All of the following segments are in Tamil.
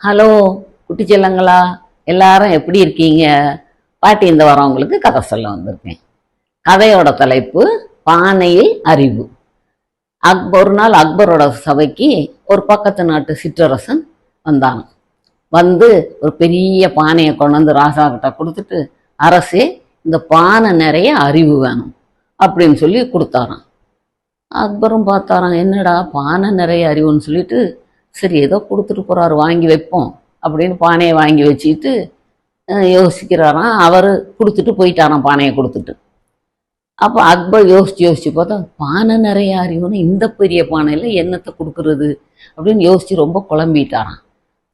ஹலோ குட்டி செல்லங்களா? எல்லாரும் எப்படி இருக்கீங்க? பாட்டி இந்த வாரம் உங்களுக்கு கதை சொல்ல வந்திருக்கேன். கதையோட தலைப்பு பானையில் அறிவு. அக்பர் ஒரு நாள் அக்பரோட சபைக்கு ஒரு பக்கத்து நாட்டு சிற்றரசன் வந்தான். வந்து ஒரு பெரிய பானையை கொண்டு வந்து ராசா கிட்ட கொடுத்துட்டு அரசே இந்த பானை நிறைய அறிவு வேணும் அப்படின்னு சொல்லி கொடுத்தாராம். அக்பரும் பார்த்தாராம் என்னடா பானை நிறைய அறிவுன்னு சொல்லிட்டு சரி ஏதோ கொடுத்துட்டு போறாரு வாங்கி வைப்போம் அப்படின்னு பானையை வாங்கி வச்சுக்கிட்டு யோசிக்கிறாராம் அவர் கொடுத்துட்டு போயிட்டாராம் பானையை கொடுத்துட்டு. அப்போ அக்பர் யோசிச்சு யோசிச்சு பார்த்தா பானை நிறைய அறிவுன்னு இந்த பெரிய பானையில் என்னத்தை கொடுக்கறது அப்படின்னு யோசிச்சு ரொம்ப குழம்பிட்டாராம்.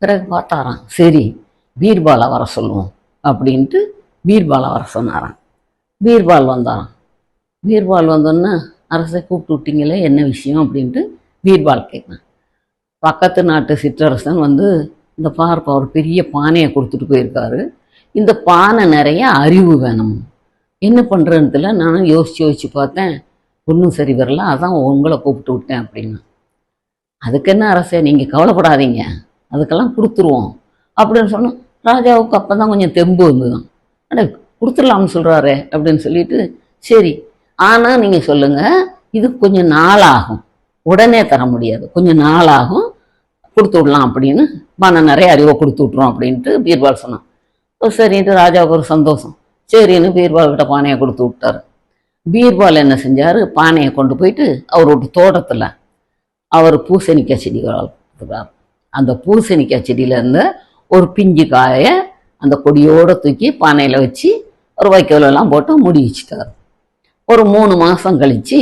பிறகு பார்த்தாராம் சரி பீர்பாலை வர சொல்லுவோம் அப்படின்ட்டு பீர்பாலை வர சொன்னாராம். பீர்பால் வந்தாராம். பீர்பால் வந்தோன்னே அரசை கூப்பிட்டு விட்டீங்களே என்ன விஷயம்? அப்படின்ட்டு பீர்பால் கேட்குறான் பக்கத்து நாட்டு சிற்றரசன் வந்து இந்த பார்ப்ப ஒரு பெரிய பானையை கொடுத்துட்டு போயிருக்காரு. இந்த பானை நிறைய அறிவு வேணும். என்ன பண்ணுறதுல நானும் யோசிச்சு யோசிச்சு பார்த்தேன். ஒன்றும் சரி வரல. அதான் உங்களை கூப்பிட்டு விட்டேன் அப்படின்னு. அதுக்கு என்ன அரசே நீங்கள் கவலைப்படாதீங்க. அதுக்கெல்லாம் கொடுத்துருவோம் அப்படின்னு சொன்னோம். ராஜாவுக்கு அப்போ தான் கொஞ்சம் தெம்பு வந்துதான் அட கொடுத்துடலாம்னு சொல்கிறாரே அப்படின்னு சொல்லிட்டு சரி ஆனால் நீங்கள் சொல்லுங்கள் இது கொஞ்சம் நாளாகும். உடனே தர முடியாது. கொஞ்சம் நாளாகும். கொடுத்து விடலாம் அப்படின்னு பணம் நிறைய அறிவை கொடுத்து விட்றோம் அப்படின்ட்டு பீர்பால் சொன்னான். ஓ, சரின்ட்டு ராஜாவுக்கு ஒரு சந்தோஷம். சரின்னு பீர்பால் கிட்ட பானையை கொடுத்து விட்டாரு. பீர்பால் என்ன செஞ்சார்? பானையை கொண்டு போயிட்டு அவரோட தோட்டத்தில் அவர் பூசணிக்காய் செடி வளர்த்துறார். அந்த பூசணிக்காய் செடியிலேருந்து ஒரு பிஞ்சு காயை அந்த கொடியோட தூக்கி பானையில் வச்சு ஒரு வைக்கோலெல்லாம் போட்டு முடி வச்சுட்டார். ஒரு மூணு மாதம் கழித்து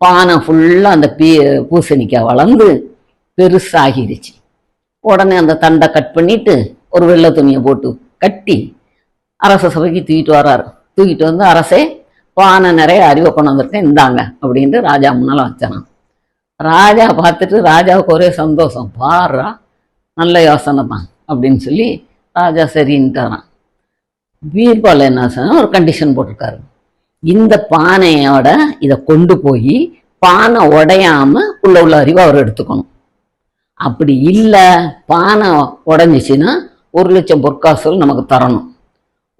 பானை ஃபுல்லாக அந்த பீ பூசணிக்காய் வளர்ந்து பெருசாகிருச்சு. உடனே அந்த தண்டை கட் பண்ணிட்டு ஒரு வெள்ளை துணியை போட்டு கட்டி அரச சபைக்கு தூக்கிட்டு வர்றாரு. தூக்கிட்டு வந்து அரசே பானை நிறைய அறிவை கொண்டு வந்திருக்கேன் இந்தாங்க அப்படின்ட்டு ராஜா முன்னால் வச்சான். ராஜா பார்த்துட்டு ராஜாவுக்கு ஒரே சந்தோஷம். பாருடா நல்ல யோசனை தான் அப்படின்னு சொல்லி ராஜா சரின்ட்டாரான் பீர்பால் என்ன சொன்னால் ஒரு கண்டிஷன் போட்டிருக்காரு. இந்த பானையோட இதை கொண்டு போய் பானை உடையாம உள்ள உள்ள அறிவை அவர் எடுத்துக்கணும். அப்படி இல்லை பானை உடஞ்சிச்சின்னா ஒரு லட்சம் பொற்காசுகள் நமக்கு தரணும்.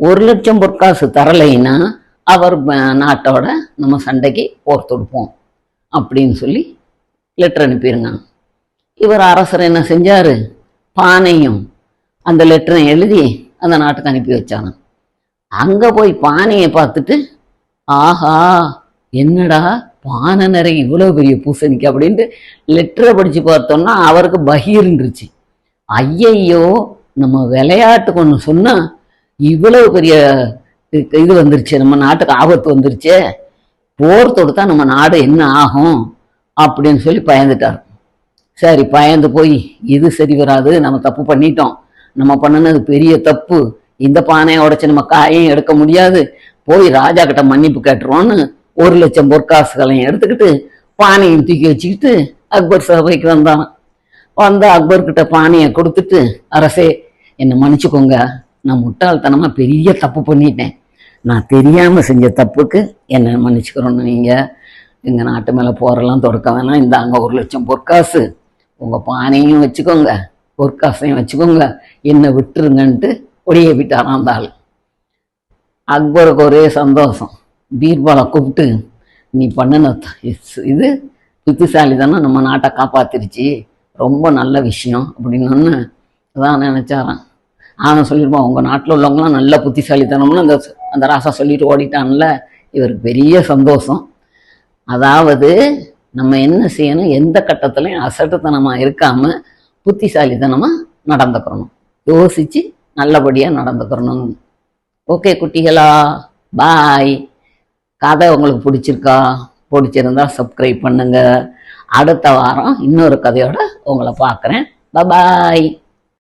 ஒரு லட்சம் பொற்காசு தரலைன்னா அவர் நாட்டோட நம்ம சண்டைக்கு போர் தொடுப்போம் அப்படின்னு சொல்லி லெட்டர் அனுப்பிடுங்க இவர் அரசர் என்ன செஞ்சார்? பானையும் அந்த லெட்டரை எழுதி அந்த நாட்டுக்கு அனுப்பி வச்சாங்க. அங்கே போய் பானையை பார்த்துட்டு ஆஹா என்னடா பானை நிறைய இவ்வளோ பெரிய பூசணிக்கு அப்படின்ட்டு லெட்டரை படித்து பார்த்தோம்னா அவருக்கு பகீர்ன்றுச்சு ஐயையோ நம்ம விளையாட்டுக்கு ஒன்று சொன்னால் இவ்வளவு பெரிய இது- வந்துருச்சு நம்ம நாட்டுக்கு ஆபத்து வந்துருச்சு போர் தொடுத்தா நம்ம நாடு என்ன ஆகும் அப்படின்னு சொல்லி பயந்துட்டார். சரி பயந்து போய் இது சரி வராது நம்ம தப்பு பண்ணிட்டோம். நம்ம பண்ணுனது பெரிய தப்பு. இந்த பானையை உடச்சி நம்ம காயையும் எடுக்க முடியாது. போய் ராஜா கிட்ட மன்னிப்பு கேட்டுருவோன்னு ஒரு லட்சம் பொற்காசுகளையும் எடுத்துக்கிட்டு பானையும் தூக்கி வச்சுக்கிட்டு அக்பர் சபைக்கு வந்தான். வந்து அக்பர் கிட்ட பானையை கொடுத்துட்டு அரசே என்னை மன்னிச்சுக்கோங்க. நான் முட்டாள்தனமா பெரிய தப்பு பண்ணிட்டேன். நான் தெரியாம செஞ்ச தப்புக்கு என்னை மன்னிச்சுக்கிறோன்னு நீங்க எங்க நாட்டு மேல போரெல்லாம் தொடக்க வேணாம். இந்தாங்க ஒரு லட்சம் பொற்காசு. உங்க பானையும் வச்சுக்கோங்க பொற்காசையும் வச்சுக்கோங்க. என்னை விட்டுருங்கன்ட்டு ஒடிய விட்டாராம் அந்த ஆள் அக்பருக்கு ஒரே சந்தோஷம். பீர்பாலை கூப்பிட்டு நீ பண்ணின இது இஸ்- இது நம்ம நாட்டை காப்பாத்திருச்சு. ரொம்ப நல்ல விஷயம் அப்படின்னு அதான் நினச்சாரான் ஆனால் சொல்லியிருப்பான் உங்கள் நாட்டில் உள்ளவங்களாம் நல்ல புத்திசாலித்தனம்னு அந்த அந்த ராசா சொல்லிட்டு ஓடிட்டான்ல. இவருக்கு பெரிய சந்தோஷம். அதாவது நம்ம என்ன செய்யணும் எந்த கட்டத்துலையும் அசட்டுத்தனமாக இருக்காமல் புத்திசாலித்தனமாக நடந்துக்கிறணும் யோசித்து நல்லபடியாக நடந்துக்கிறணும் ஓகே குட்டிகளா. பாய். கதை உங்களுக்கு பிடிச்சிருக்கா? பிடிச்சிருந்தா சப்ஸ்கிரைப் பண்ணுங்க. அடுத்த வாரம் இன்னொரு கதையோட உங்களை பார்க்குறேன். பபாய்